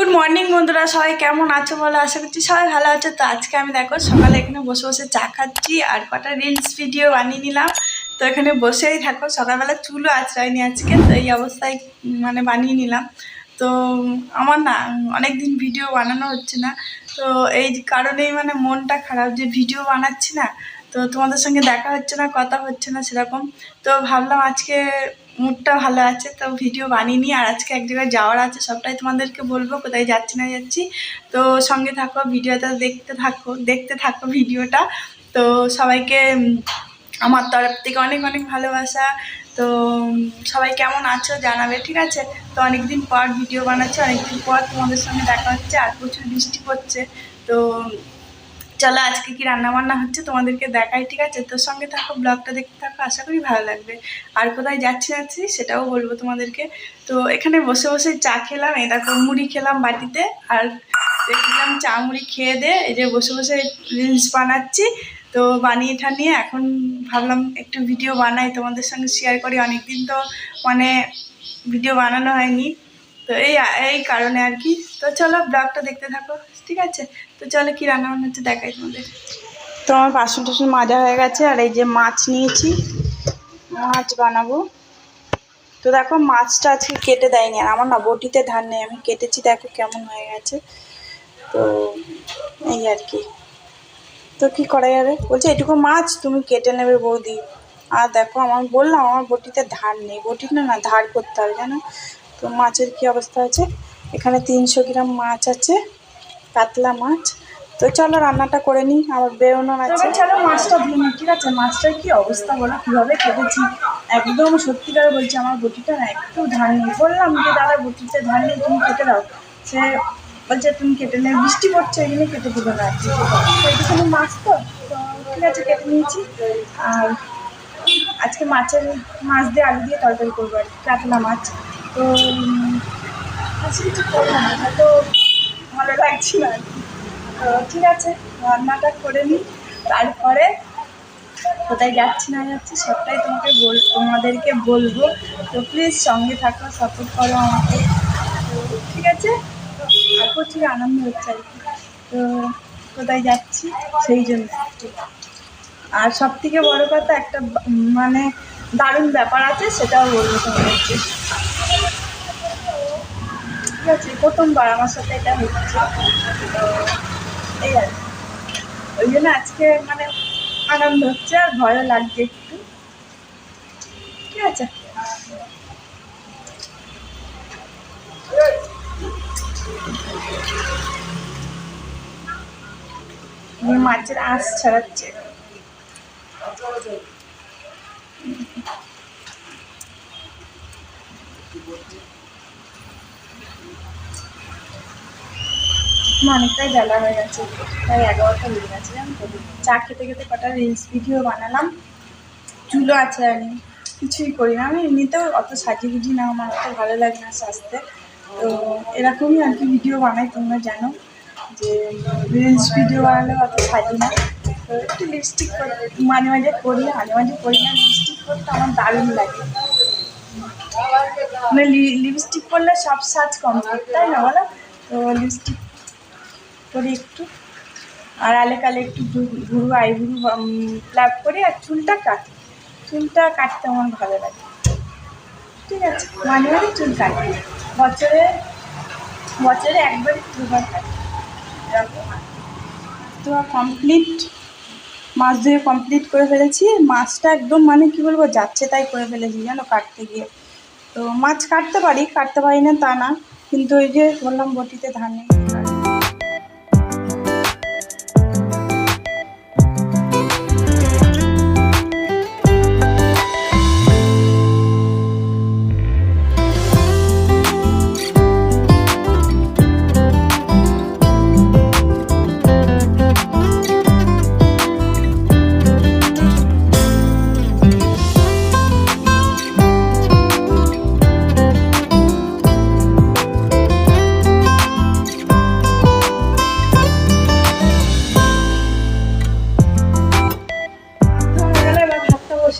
Good morning বন্ধুরা। সবাই কেমন আছো বলো? আশা করছি সবাই ভালো আছো। তো আজকে আমি দেখো, সকালে এখানে বসে বসে চা খাচ্ছি আর কটা রিলস ভিডিও বানিয়ে নিলাম। তো এখানে বসেই থাকো। সকালবেলা চুলও আঁচড়ায়নি আজকে, তো এই অবস্থায় মানে বানিয়ে নিলাম। তো আমার না অনেক দিন ভিডিও বানানো হচ্ছে না। তো এই কারণেই মানে মনটা খারাপ যে ভিডিও বানাচ্ছি না। তো তোমাদের সঙ্গে দেখা হচ্ছে না, কথা হচ্ছে না সেরকম। তো ভাবলাম আজকে মুডটা ভালো আছে, তো ভিডিও বানিয়ে নিই। আর আজকে এক জায়গায় যাওয়ার আছে, সবটাই তোমাদেরকে বলব, কোথায় যাচ্ছি না যাচ্ছি। তো সঙ্গে থাকো, ভিডিওটা দেখতে থাকো দেখতে থাকো ভিডিওটা। তো সবাইকে আমার তরফ থেকে অনেক অনেক ভালোবাসা। তো সবাই কেমন আছো জানাবে, ঠিক আছে? তো অনেকদিন পর ভিডিও বানাচ্ছি, অনেকদিন পর তোমাদের সঙ্গে দেখা হচ্ছে, আর প্রচুর বৃষ্টি পড়ছে। তো চলো, আজকে কি রান্না বান্না হচ্ছে তোমাদেরকে দেখাই, ঠিক আছে? তোর সঙ্গে থাকো, ব্লগটা দেখতে থাকো, আশা করি ভালো লাগবে। আর কোথায় যাচ্ছি যাচ্ছি সেটাও বলব তোমাদেরকে। তো এখানে বসে বসে চা খেলাম, এই দেখো, মুড়ি খেলাম বাটিতে, আর দেখলাম চা মুড়ি খেয়ে দে এই যে বসে বসে রিলস বানাচ্ছি। তো বানিয়ে ঠানিয়ে এখন ভাবলাম একটু ভিডিও বানাই, তোমাদের সঙ্গে শেয়ার করি। অনেকদিন তো মানে ভিডিও বানানো হয়নি। তো এই এই কারণে আর কি। তো চলো, ব্লগটা দেখতে থাকো, ঠিক আছে? তো চলো কি রান্না বান্না হচ্ছে দেখাই তোমাদের। তো আমার বাসন টাসন মাজা হয়ে গেছে, আর এই যে মাছ নিয়েছি, মাছ বানাবো। তো দেখো মাছটা আজকে কেটে দেয়নি, আর আমার না বটিতে ধান নেই, আমি কেটেছি, দেখো কেমন হয়ে গেছে। তো এই আর কি। তো কি করা যাবে? বলছে, এটুকু মাছ তুমি কেটে নেবে বৌদি। আর দেখো আমার বললাম, আমার বটিতে ধার নেই বটি না না, ধার করতে হবে, জানো? তো মাছের কি অবস্থা আছে? এখানে তিনশো গ্রাম মাছ আছে কাতলা মাছ। তো চলো রান্নাটা করে নিই আবার বেরোনো আছে। চলো মাছটা ধুই নিই, ঠিক আছে? মাছটার কি অবস্থা বলো? কীভাবে কেটেছি? একদম সত্যিকার বলছি আমার বটিটা না একটু ধার নেই। বললাম যে দাদা বটিতে ধার নেই তুমি কেটে দাও। সে বলছে তুমি কেটে নেবে বৃষ্টি পড়ছে এই জন্য কেটে দেবে না। তো এইটুখানি মাছ তো? তো ঠিক আছে কেটে নিয়েছি। আর আজকে মাছের মাছ দিয়ে আলু দিয়ে তরকারি করব আর কি কাতলা মাছ। তো আজকে কিছু করব না হয়তো ভালো লাগছে। না ঠিক আছে, রান্নাটা করে নিই, তারপরে কোথায় যাচ্ছি না যাচ্ছি সবটাই তোমাকে বল, তোমাদেরকে বলব। তো প্লিজ সঙ্গে থাকো সাপোর্ট করো আমাকে। তো ঠিক আছে? আর প্রচুর আনন্দ হচ্ছে আর কি। তো কোথায় যাচ্ছি সেই জন্য। আর সব থেকে বড় কথা একটা মানে দারুণ ব্যাপার আছে, সেটাও বলব তোমাদেরকে। ঠিক আছে, প্রথমবার আমার সাথে এটা হচ্ছে। তো এই আর ওই জন্য আজকে মানে আনন্দ হচ্ছে আর ভয়ও লাগছে একটু। ঠিক আছে। মাছের আঁশ ছাড়াচ্ছে। আমার অনেকটাই বেলা হয়ে গেছে, প্রায় এগারোটা বেজে গেছে, তো চা খেতে খেতে কটা রিলস ভিডিও বানালাম। চুলও আছে আমি কিছুই করি না। আমি এমনিতেও অত সাজি গুজি না, আমার অত ভালো লাগে না সাজতে। তো এরকমই আর কি ভিডিও বানাই, তোমরা জানো যে রিলস ভিডিও বানালে অত সাজি না। তো একটু লিপস্টিক মাঝে মাঝে করি, মাঝে মাঝে করি না লিপস্টিক করতে আমার দারুণ লাগে। মানে লিপস্টিক করলে সব সাজ কমপ্লিট তাই না বলো? তো লিপস্টিক করি একটু। আর আলে কালে একটু ঘুরু আইবুড়ু প্লাগ করি আর চুলটা কাটি। চুলটা কাটতে আমার ভালো লাগে। ঠিক আছে, মাঝে মাঝে চুল কাটি। বছরে বছরে একবার দুবার কাটি। তো কমপ্লিট মাছ ধুয়ে কমপ্লিট করে ফেলেছি। মাছটা একদম মানে কি বলব, যাচ্ছে তাই করে ফেলেছি, জানো, কাটতে গিয়ে। তো মাছ কাটতে পারি কাটতে পারি না তা না। কিন্তু ওই যে বললাম বটিতে ধান নেই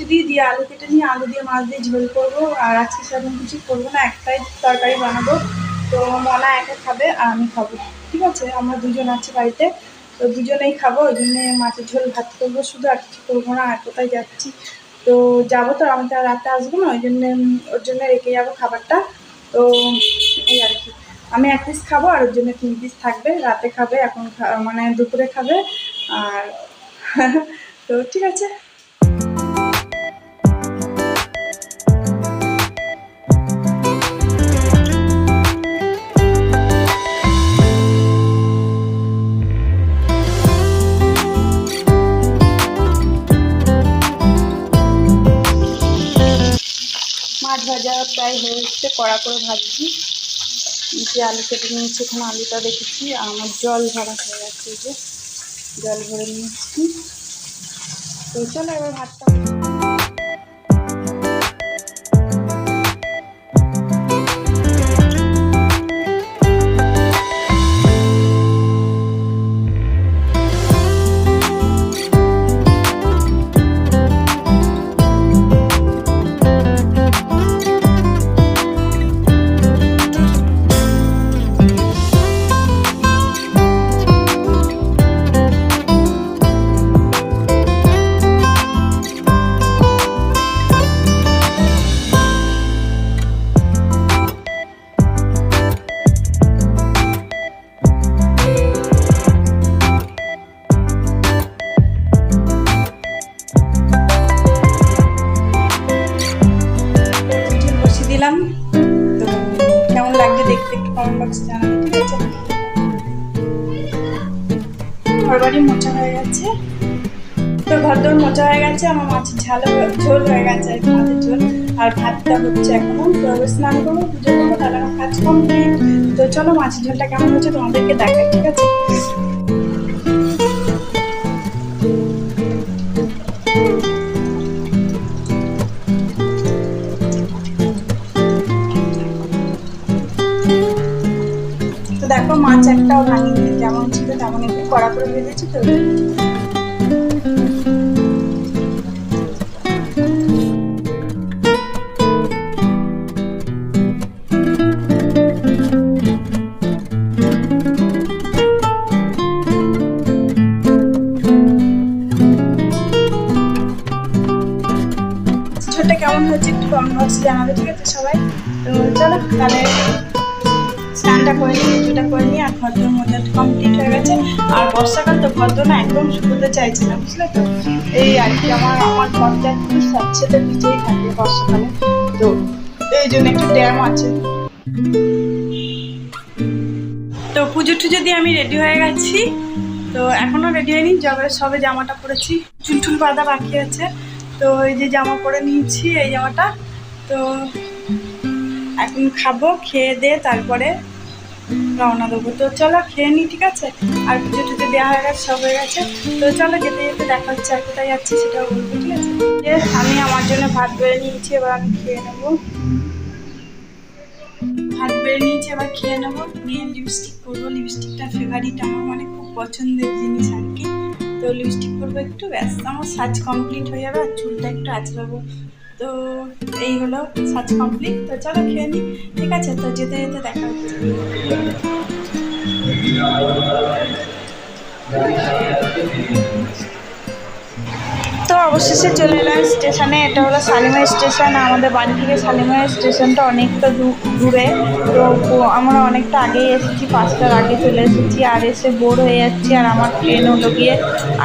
বসে দিয়ে দিয়ে আলু কেটে নিয়ে, আলু দিয়ে মাছ দিয়ে ঝোল করব। আর আজকে সেরকম কিছু করব না, একটাই তরকারি বানাবো। তো মনা একা খাবে আর আমি খাব। ঠিক আছে? আমরা দুজন আছি বাড়িতে। তো দুজনেই খাব, ওই জন্যে মাছের ঝোল ভাত করব শুধু, আর কিছু করব না, আর কোথায় যাচ্ছি? তো যাব তো, আমি তো রাতে আসব না, ওই জন্যে, ওর জন্য রেখে যাব খাবারটা। তো এই আর কি। আমি এক পিস খাব, আর ওর জন্য তিন পিস থাকবে। রাতে খাবে, এখন মানে দুপুরে খাবে, আর তো ঠিক আছে। মাছ ভাজা প্রায় হয়ে এসছে, কড়া করে ভাজছি। যে আলু কেটে নিয়েছি, এখানে আলুটা দেখেছি আমার জল ভরা হয়ে গেছে যে, জল ভরে নিয়েছি। তো চলো এবার ভাতটা হয়ে গেছে। তো হয়ে গেছে, আমার মাছের ঝাল ঝোল হয়ে গেছে আর ভাতটা হচ্ছে স্নান করব, পুজো করব, তাহলে আমার কাজ কমপ্লিট। তো চলো মাছের ঝোলটা কেমন হচ্ছে তোমাদেরকে দেখাই, ঠিক আছে? কমপ্লিট হয়ে গেছে। আর বর্ষাকাল তো ঘর না, একদম শুকোতে চাইছে না বুঝলে তো? এই আর কি আমার আমার ঘরটা একটু স্বচ্ছতে ভিজেই থাকে বর্ষাকালে। তো এই জন্য একটু ড্যাম আছে। তো পুজো টুজো দিয়ে আমি রেডি হয়ে গেছি। তো এখনও রেডি হয়নি, যবে সবে জামাটা পরেছি। চুল টুল বাঁধা বাকি আছে। তো এই যে জামা পরে নিয়েছি, এই জামাটা। তো এখন খাব, খেয়ে দিয়ে তারপরে রওনা দেবো। তো চলো, খেয়ে নিই ঠিক আছে? আর পুজো টুজো দেওয়া হয়ে গেছে, সব হয়ে গেছে। তো চলো, যেতে যেতে দেখা হচ্ছে আর কোথায় যাচ্ছি সেটাও বলব, ঠিক আছে? আমি আমার জন্য ভাত বেড়ে নিয়েছি, এবার আমি খেয়ে নেব। ভাত বেড়ে নিয়েছি, এবার খেয়ে নেব। নিয়ে লিপস্টিক করব লিপস্টিকটা ফেভারিট আমার মানে খুব পছন্দের জিনিস আর কি। তো লিপস্টিক করব একটু, ব্যাস, আমার সাজ কমপ্লিট হয়ে যাবে, আর চুলটা একটু আঁচড়াবো। তো এই হলো সাজ কমপ্লিট তো চলো খেয়ে নিই ঠিক আছে, তো যেতে যেতে দেখা হচ্ছে। অবশেষে চলে এলাম স্টেশনে। এটা হলো শালিমার স্টেশন। আমাদের বাড়ি থেকে শালিমার স্টেশনটা অনেকটা দূরে। তো আমরা অনেকটা আগেই এসেছি, পাঁচটার আগে চলে এসেছি। আর এসে বোর হয়ে যাচ্ছি। আর আমার ট্রেন হলো গিয়ে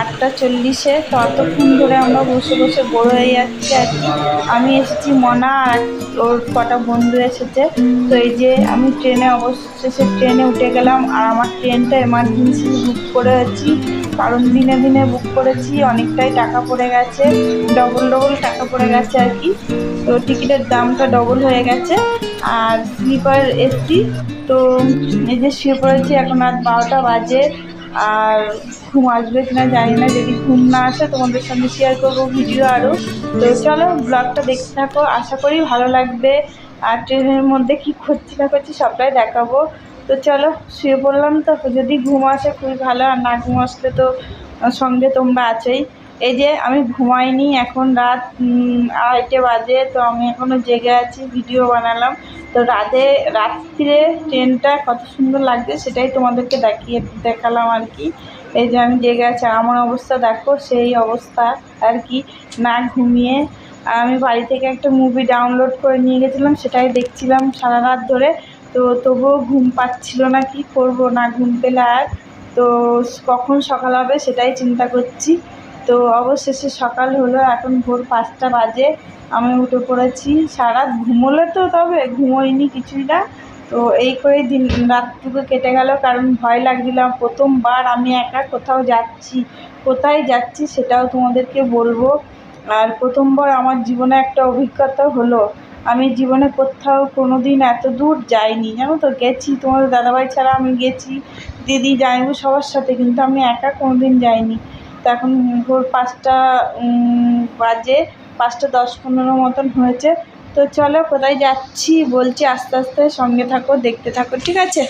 আটটা চল্লিশে। ততক্ষণ ধরে আমরা বসে বসে বোর হয়ে যাচ্ছি আর কি। আমি এসেছি মনা আর ওর কটা বন্ধু এসেছে। তো এই যে আমি ট্রেনে অবশেষে ট্রেনে উঠে গেলাম আর আমার ট্রেনটা এমার্জেন্সি বুক করেছি। কারণ দিনে দিনে বুক করেছি, অনেকটাই টাকা পড়ে গেছে ডবল ডবল টাকা পড়ে গেছে আর কি। তো টিকিটের দামটা ডবল হয়ে গেছে। আর স্লিপার এসছি, তো এই যে শুয়ে পড়েছি এখন রাত বারোটা বাজে। আর ঘুম আসবে কিনা জানি না, যদি ঘুম না আসে তোমাদের সঙ্গে শেয়ার করব ভিডিও আরও তো চলো ব্লগটা দেখতে থাকো, আশা করি ভালো লাগবে। আর ট্রেনের মধ্যে কী করছি না করছি সবটাই দেখাবো। তো চলো, শুয়ে পড়লাম তো, যদি ঘুম আসে খুবই ভালো, আর না ঘুম আসলে তো সঙ্গে তোমরা আছেই। এই যে আমি ঘুমাইনি, এখন রাত আড়াইটে বাজে, তো আমি এখনও জেগে আছি, ভিডিও বানালাম। তো রাতে রাত্রিরে ট্রেনটা কত সুন্দর লাগছে সেটাই তোমাদেরকে দেখিয়ে, দেখালাম আর কি। এই যে আমি জেগে আছি আমার অবস্থা দেখো, সেই অবস্থা আর কি, না ঘুমিয়ে। আমি বাড়ি থেকে একটা মুভি ডাউনলোড করে নিয়ে গেছিলাম, সেটাই দেখছিলাম সারা রাত ধরে। তো তবুও ঘুম পাচ্ছিল না, কি করব, না ঘুম পেলে আর। তো কখন সকাল হবে সেটাই চিন্তা করছি। তো অবশেষে সকাল হলো, এখন ভোর পাঁচটা বাজে। আমি উঠে পড়েছি। সারা ঘুমোলে তো তবে, ঘুমোইনি কিছুই না। তো এই করে দিন, রাতটুকু কেটে গেল, কারণ ভয় লাগছিল। প্রথমবার আমি একা কোথাও যাচ্ছি, কোথায় যাচ্ছি সেটাও তোমাদেরকে বলব। আর প্রথমবার আমার জীবনে একটা অভিজ্ঞতা হলো, আমি জীবনে কোথাও কোনো দিন এত দূর যাইনি। জানো তো, গেছি তোমাদের দাদাভাই ছাড়া আমি গেছি, দিদি যাইনি সবার সাথে, কিন্তু আমি একা কোনো দিন যাইনি। তো এখন ভোর পাঁচটা বাজে, পাঁচটা দশ পনেরো মতন হয়েছে। তো চলো কোথায় যাচ্ছি বলছি আস্তে আস্তে সঙ্গে থাকো, দেখতে থাকো, ঠিক আছে?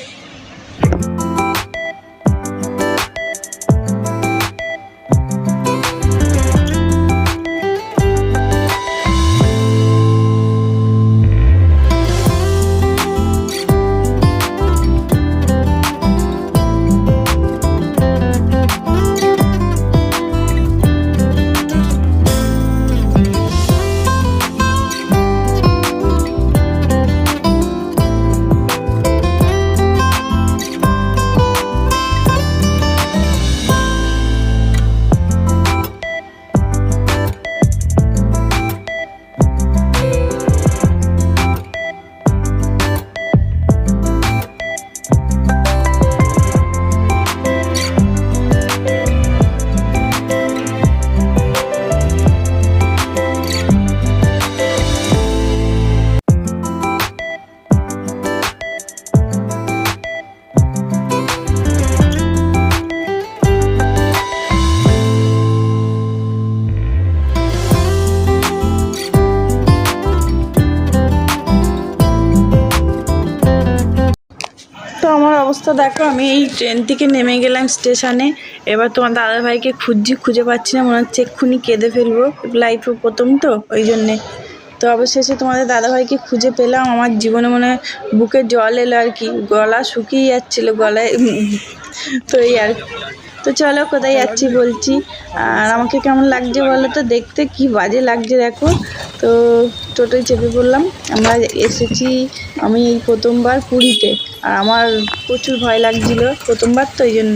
দেখো, আমি এই ট্রেন থেকে নেমে গেলাম স্টেশনে এবার তোমার দাদা ভাইকে খুঁজছি, খুঁজে পাচ্ছি না। মনে হচ্ছে এক্ষুনি কেঁদে ফেলব লাইফে প্রথম তো, ওই জন্যে। তো অবশেষে তোমাদের দাদাভাইকে খুঁজে পেলাম। আমার জীবনে মনে বুকে জল এলো আর কি। গলা শুকিয়ে যাচ্ছিল, গলায়। তো এই আর তো চলো কোথায় যাচ্ছি বলছি। আর আমাকে কেমন লাগছে বলো তো? দেখতে কি বাজে লাগছে দেখো। তো টোটোয় চেপে পড়লাম। আমরা এসেছি আমি এই প্রথমবার পুরীতে। আর আমার প্রচুর ভয় লাগছিল প্রথমবার তো ওই জন্য।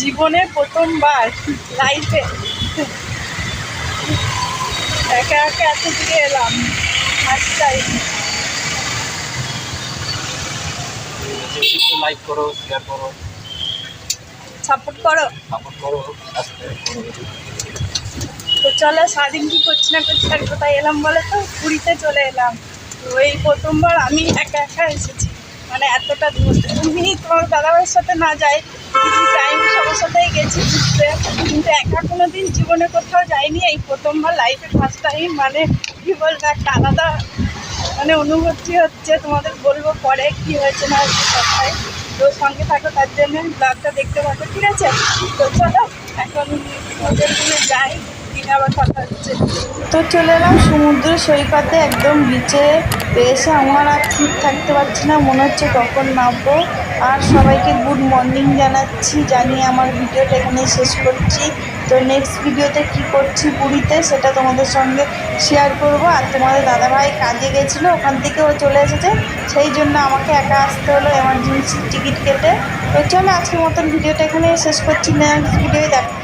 জীবনে প্রথমবার লাইফে একা একা এত দিকে এলাম। লাইক করো শেয়ার করো। সাপোর্ট করো? তো চলো সারাদিন কি করছি না করছি আর কোথায় এলাম বলো তো? পুরীতে চলে এলাম। তো এই প্রথমবার আমি একা একা এসেছি। মানে এতটা দূর। তুমি তোমার দাদাভাইয়ের সাথে না যাই কিছু টাইম সবার সাথেই গেছি ঘুরতে। কিন্তু একা কোনো দিন জীবনে কোথাও যাইনি। এই প্রথমবার লাইফে ফার্স্ট টাইম মানে কী বলব একটা আলাদা মানে অনুভূতি হচ্ছে। তোমাদের বলব পরে কি হয়েছে না হয়েছে সবটাই। তো সঙ্গে থাকো, তার জন্য ব্লগটা দেখতে পাবো, ঠিক আছে? তো চলো, এখন ওদের রুমে যাই আবার তো চলে এলাম সমুদ্র সৈকতে, একদম বিচে এসে আমার আর ঠিক থাকতে পারছি না, মনে হচ্ছে কখন নামবো। আর সবাইকে গুড মর্নিং জানাচ্ছি, জানিয়ে আমার ভিডিওটা এখানে শেষ করছি। তো নেক্সট ভিডিওতে কি করছি পুরীতে সেটা তোমাদের সঙ্গে শেয়ার করব। আর তোমাদের দাদাভাই কাজে গেছিল, ওখান থেকেও চলে এসেছে। সেই জন্য আমাকে একা আসতে হলো এমার্জেন্সি টিকিট কেটে। তো চলো আজকের মতন ভিডিওটা এখানে শেষ করছি। নেক্সট ভিডিওয় দেখ